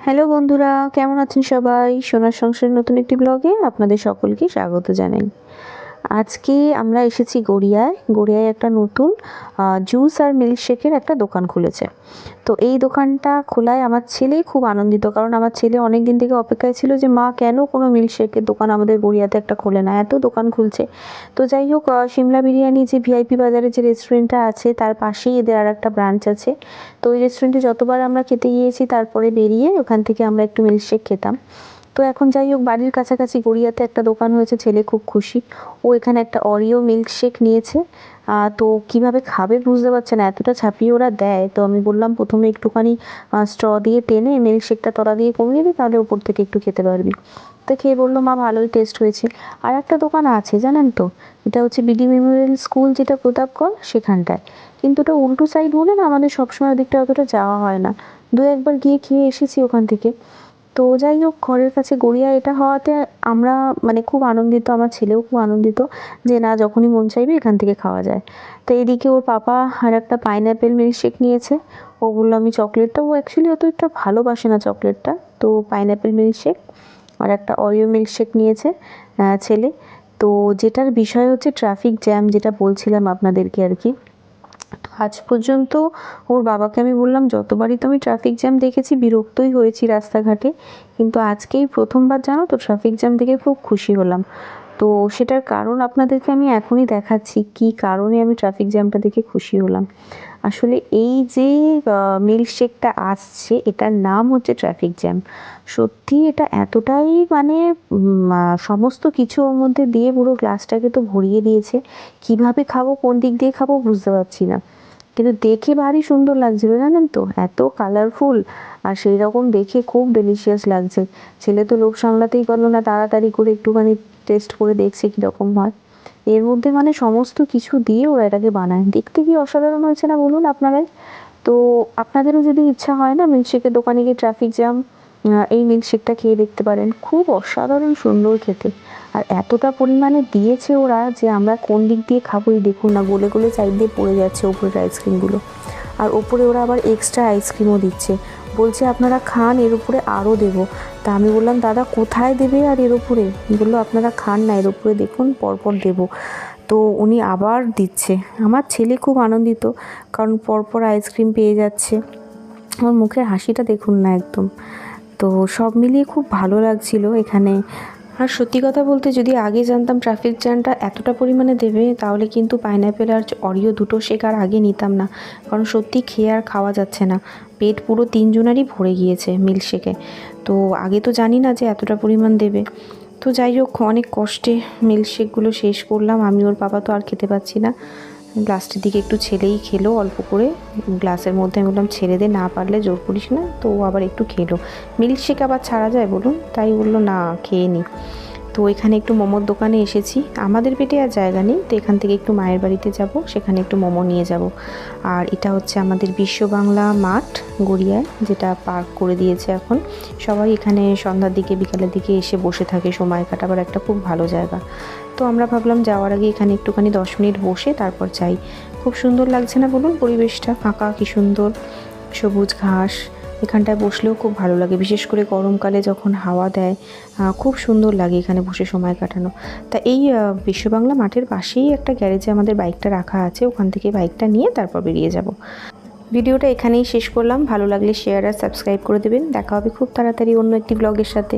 Hello বন্ধুরা কেমন আছেন সবাই? সোনার সংসারের নতুন একটি ব্লগে আপনাদের সকলকে স্বাগত জানাই। আজকে আমরা এসেছি গড়িয়ায়। গড়িয়ায় একটা নতুন জুস আর মিল্কশেকের একটা দোকান খুলেছে। তো এই দোকানটা খোলায় আমার ছেলে খুব আনন্দিত, কারণ আমার ছেলে অনেক দিন থেকে অপেক্ষায় ছিল যে, মা, কেন কোনো মিল্কশেকের দোকান আমাদের গড়িয়াতে একটা খোলে না? এত দোকান খুলছে। তো যাই হোক সিমলা বিরিয়ানি যে ভিআইপি বাজারে যে রেস্টুরেন্টটা আছে, তার পাশেই এদের আর একটা ব্রাঞ্চ আছে। তো ওই রেস্টুরেন্টে যতবার আমরা খেতে গিয়েছি, তারপরে বেরিয়ে ওখান থেকে আমরা একটু মিল্কশেক খেতাম। তো এখন যাই হোক, বাড়ির কাছাকাছি গড়িয়াতে একটা দোকান হয়েছে, ছেলে খুব খুশি। ও এখানে একটা অরিও মিল্কশেক নিয়েছে। তো কীভাবে খাবে বুঝতে পারছে না, এতটা ছাপিয়ে ওরা দেয়। তো আমি বললাম, প্রথমে একটুখানি স্ট্র দিয়ে টেনে মিল্কশেকটা তলা দিয়ে কমিয়ে দিই তাহলে ওপর থেকে একটু খেতে পারবি। তো খেয়ে বলল, মা, ভালোই টেস্ট হয়েছে। আর একটা দোকান আছে, জানেন তো? এটা হচ্ছে বিডি মেমোরিয়াল স্কুল যেটা প্রতাপগড়, সেখানটায়। কিন্তু ওটা উল্টো সাইড বলে না, আমাদের সবসময় ওদিকটা অতটা যাওয়া হয় না। দু একবার গিয়ে খেয়ে এসেছি ওখান থেকে। তো যাই হোক ঘরের কাছে গড়িয়া এটা হওয়াতে আমরা মানে খুব আনন্দিত, আমার ছেলেও খুব আনন্দিত যে না, যখনই মন চাইবে এখান থেকে খাওয়া যায়। তো এদিকে ওর পাপা আর একটা পাইনঅ্যাপেল মিল্কশেক নিয়েছে। ও বলল, আমি চকলেটটা ও অ্যাকচুয়ালি অত একটা ভালোবাসে না চকলেটটা তো পাইনঅ্যাপেল মিল্কশেক আর একটা অরিও মিল্কশেক নিয়েছে ছেলে। তো যেটার বিষয় হচ্ছে ট্রাফিক জ্যাম যেটা বলছিলাম আপনাদেরকে আর কি। আজ পর্যন্ত ওর বাবাকে আমি বললাম, যতবারই তো আমি ট্রাফিক জ্যাম দেখেছি, বিরক্তই হয়েছি রাস্তাঘাটে। কিন্তু আজকেই প্রথমবার জানো তো ট্রাফিক জ্যাম দেখে খুব খুশি হলাম। তো সেটার কারণ আপনাদেরকে আমি এখনই দেখাচ্ছি, কি কারণে আমি ট্রাফিক জ্যামটা দেখে খুশি হলাম। আসলে এই যে মিল্কশেকটা আসছে, এটার নাম হচ্ছে ট্রাফিক জ্যাম সত্যি এটা এতটাই মানে সমস্ত কিছু ওর মধ্যে দিয়ে পুরো গ্লাসটাকে তো ভরিয়ে দিয়েছে। কীভাবে খাব, কোন দিক দিয়ে খাব বুঝতে পারছি না। কিন্তু দেখে ভারী সুন্দর লাগছিল, জানেন তো? এত কালারফুল আর সেই রকম দেখে খুব ডেলিশিয়াস লাগছে। ছেলে তো লোক সামলাতেই পারল না, তাড়াতাড়ি করে একটুখানি টেস্ট করে দেখছে কীরকম হয়। এর মধ্যে মানে সমস্ত কিছু দিয়ে ওরা এটাকে বানায়। দেখতে কি অসাধারণ হয়েছে না বলুন আপনারাই? তো আপনাদেরও যদি ইচ্ছা হয় না মিল্কশেকের দোকানে গিয়ে ট্রাফিক জ্যাম এই মিল্কশেকটা খেয়ে দেখতে পারেন। খুব অসাধারণ সুন্দর খেতে। আর এতটা পরিমাণে দিয়েছে ওরা যে আমরা কোন দিক দিয়ে খাব এই দেখুন না, গলে গলে সাইড দিয়ে পড়ে যাচ্ছে ওপরের আইসক্রিমগুলো আর ওপরে ওরা আবার এক্সট্রা আইসক্রিমও দিচ্ছে। বলছে, আপনারা খান, এর উপরে আরও দেবো। তা আমি বললাম, দাদা, কোথায় দেবে আর এর উপরে? বলল, আপনারা খান না, এর উপরে দেখুন, পরপর দেবো। তো উনি আবার দিচ্ছে। আমার ছেলে খুব আনন্দিত, কারণ পরপর আইসক্রিম পেয়ে যাচ্ছে। আমার মুখের হাসিটা দেখুন না একদম। তো সব মিলিয়ে খুব ভালো লাগছিল এখানে। আর সত্যি কথা বলতে যদি আগে জানতাম ট্রাফিক জ্যামটা এতটা পরিমাণে দেবে, তাহলে কিন্তু পাইনঅ্যাপেল আর অরিও দুটো শেক আর আগে নিতাম না। কারণ সত্যি খেয়ে আর খাওয়া যাচ্ছে না। পেট পুরো তিনজনারই ভরে গিয়েছে মিল্কশেকে তো আগে তো জানি না যে এতটা পরিমাণ দেবে। তো যাই হোক, অনেক কষ্টে মিল্কশেকগুলো শেষ করলাম। আমি ওর বাবা তো আর খেতে পাচ্ছি না। গ্লাসটির দিকে একটু ছেলেই খেলো, অল্প করে। গ্লাসের মধ্যে আমি বললাম, ছেড়ে দিয়ে না পারলে জোর করিস না। তো ও আবার একটু খেলো। মিল্কশেক আবার ছাড়া যায় বলুন? তাই বলল, না, খেয়ে নি। তো এখানে একটু মোমোর দোকানে এসেছি। আমাদের পেটে আর জায়গা নেই, তো এখান থেকে একটু মায়ের বাড়িতে যাব, সেখানে একটু মোমো নিয়ে যাব। আর এটা হচ্ছে আমাদের বিশ্ব বাংলা মাঠ, গড়িয়ায়, যেটা পার্ক করে দিয়েছে এখন। সবাই এখানে সন্ধ্যার দিকে, বিকালের দিকে এসে বসে থাকে, সময় কাটাবার একটা খুব ভালো জায়গা। তো আমরা ভাবলাম যাওয়ার আগে এখানে একটুখানি দশ মিনিট বসে তারপর যাই। খুব সুন্দর লাগছে না বলুন পরিবেশটা, ফাঁকা, কি সুন্দর, সবুজ ঘাস। এখানটায় বসলেও খুব ভালো লাগে। বিশেষ করে গরমকালে যখন হাওয়া দেয় খুব সুন্দর লাগে এখানে বসে সময় কাটানো। তা এই বিশ্ববাংলা মাঠের পাশেই একটা গ্যারেজে আমাদের বাইকটা রাখা আছে, ওখান থেকে বাইকটা নিয়ে তারপর বেরিয়ে যাব। ভিডিওটা এখানেই শেষ করলাম। ভালো লাগলে শেয়ার আর সাবস্ক্রাইব করে দেবেন। দেখা হবে খুব তাড়াতাড়ি অন্য একটি ব্লগের সাথে।